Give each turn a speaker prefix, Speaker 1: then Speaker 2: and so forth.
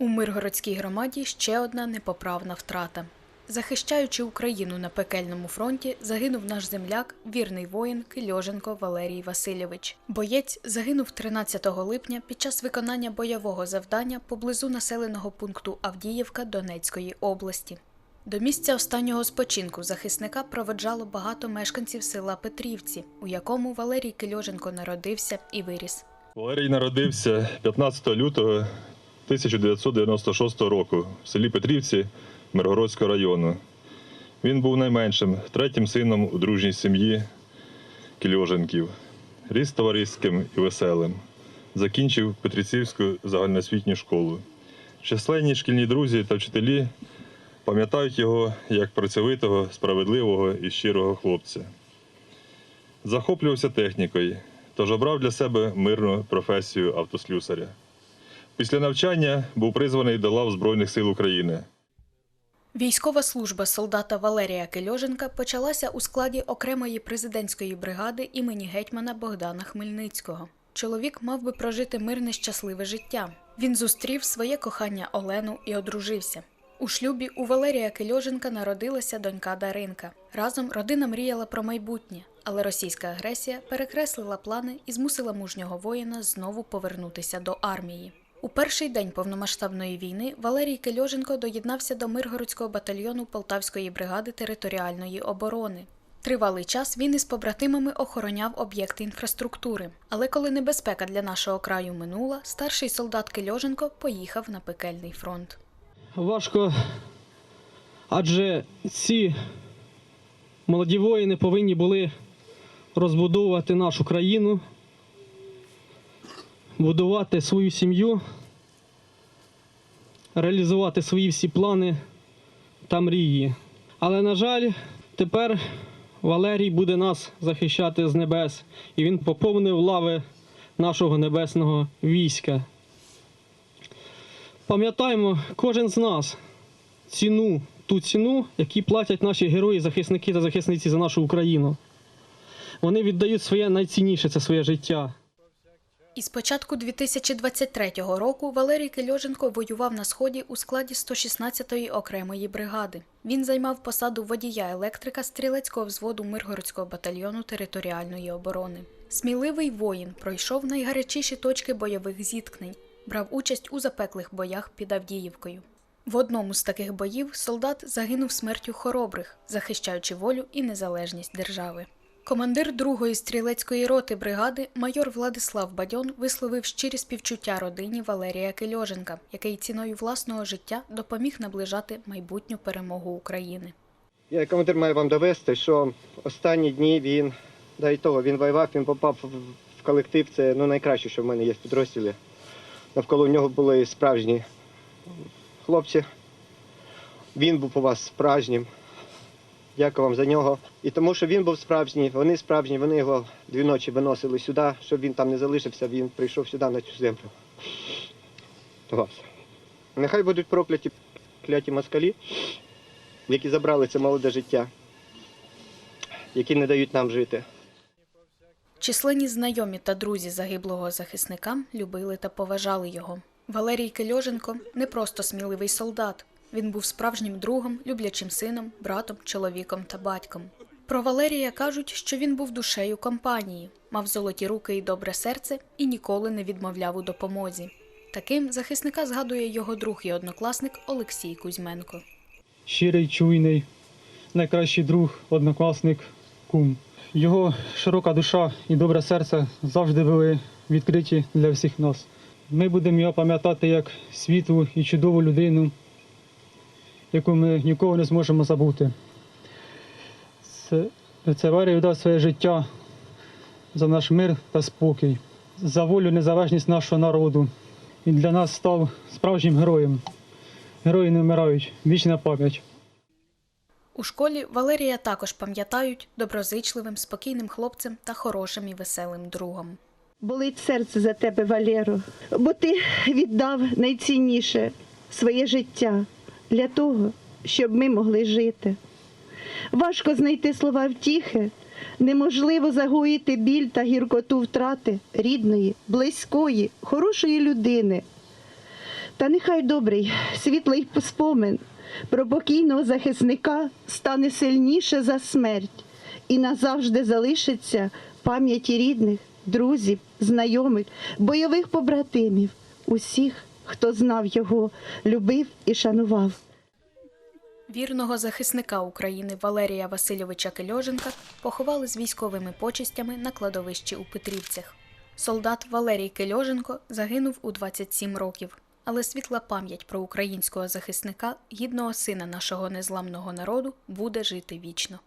Speaker 1: У Миргородській громаді ще одна непоправна втрата. Захищаючи Україну на пекельному фронті, загинув наш земляк, вірний воїн Кильоженко Валерій Васильович. Боєць загинув 13 липня під час виконання бойового завдання поблизу населеного пункту Авдіївка Донецької області. До місця останнього спочинку захисника проведжало багато мешканців села Петрівці, у якому Валерій Кильоженко народився і виріс.
Speaker 2: Валерій народився 15 лютого 1996 року в селі Петрівці Миргородського району. Він був найменшим, третім сином у дружній сім'ї Кільоженків. Ріс товариським і веселим. Закінчив Петрицівську загальноосвітню школу. Численні шкільні друзі та вчителі пам'ятають його як працьовитого, справедливого і щирого хлопця. Захоплювався технікою, тож обрав для себе мирну професію автослюсаря. Після навчання був призваний до лав Збройних сил України.
Speaker 1: Військова служба солдата Валерія Кильоженка почалася у складі окремої президентської бригади імені гетьмана Богдана Хмельницького. Чоловік мав би прожити мирне щасливе життя. Він зустрів своє кохання Олену і одружився. У шлюбі у Валерія Кильоженка народилася донька Даринка. Разом родина мріяла про майбутнє, але російська агресія перекреслила плани і змусила мужнього воїна знову повернутися до армії. У перший день повномасштабної війни Валерій Кильоженко доєднався до Миргородського батальйону Полтавської бригади територіальної оборони. Тривалий час він із побратимами охороняв об'єкти інфраструктури. Але коли небезпека для нашого краю минула, старший солдат Кильоженко поїхав на пекельний фронт.
Speaker 3: Важко, адже ці молоді воїни повинні були розбудовувати нашу країну, будувати свою сім'ю, реалізувати свої всі плани та мрії. Але, на жаль, тепер Валерій буде нас захищати з небес, і він поповнив лави нашого небесного війська. Пам'ятаємо кожен з нас ціну, ту ціну, яку платять наші герої, захисники та захисниці за нашу Україну. Вони віддають своє найцінніше це своє життя.
Speaker 1: Із початку 2023 року Валерій Кильоженко воював на сході у складі 116-ї окремої бригади. Він займав посаду водія електрика стрілецького взводу Миргородського батальйону територіальної оборони. Сміливий воїн пройшов найгарячіші точки бойових зіткнень, брав участь у запеклих боях під Авдіївкою. В одному з таких боїв солдат загинув смертю хоробрих, захищаючи волю і незалежність держави. Командир другої стрілецької роти бригади майор Владислав Бадьон висловив щирі співчуття родині Валерія Кильоженка, який ціною власного життя допоміг наближати майбутню перемогу України.
Speaker 4: Я командир маю вам довести, що останні дні він, да і того, він воював, він попав в колектив. Це ну, найкраще, що в мене є в підрозділі. Навколо нього були справжні хлопці. Він був у вас справжнім. Дякую вам за нього. І тому, що він був справжній, вони справжні, вони його дві ночі виносили сюди, щоб він там не залишився, він прийшов сюди на цю землю. До вас. Нехай будуть прокляті кляті москалі, які забрали це молоде життя, які не дають нам жити.
Speaker 1: Численні знайомі та друзі загиблого захисника любили та поважали його. Валерій Кильоженко не просто сміливий солдат. Він був справжнім другом, люблячим сином, братом, чоловіком та батьком. Про Валерія кажуть, що він був душею компанії, мав золоті руки і добре серце і ніколи не відмовляв у допомозі. Таким захисника згадує його друг і однокласник Олексій Кузьменко.
Speaker 3: Щирий, чуйний, найкращий друг, однокласник, кум. Його широка душа і добре серце завжди були відкриті для всіх нас. Ми будемо його пам'ятати як світлу і чудову людину, яку ми ніколи не зможемо забути. Це, це Валерій віддав своє життя за наш мир та спокій, за волю, незалежність нашого народу. Він для нас став справжнім героєм. Герої не вмирають, вічна пам'ять.
Speaker 1: У школі Валерія також пам'ятають доброзичливим, спокійним хлопцем та хорошим і веселим другом.
Speaker 5: Болить серце за тебе, Валеро, бо ти віддав найцінніше своє життя для того, щоб ми могли жити. Важко знайти слова втіхи, неможливо загоїти біль та гіркоту втрати рідної, близької, хорошої людини. Та нехай добрий, світлий спомин про покійного захисника стане сильніше за смерть і назавжди залишиться в пам'яті рідних, друзів, знайомих, бойових побратимів, усіх, хто знав його, любив і шанував.
Speaker 1: Вірного захисника України Валерія Васильовича Кельоженка поховали з військовими почестями на кладовищі у Петрівцях. Солдат Валерій Кельоженко загинув у 27 років, але світла пам'ять про українського захисника, гідного сина нашого незламного народу, буде жити вічно.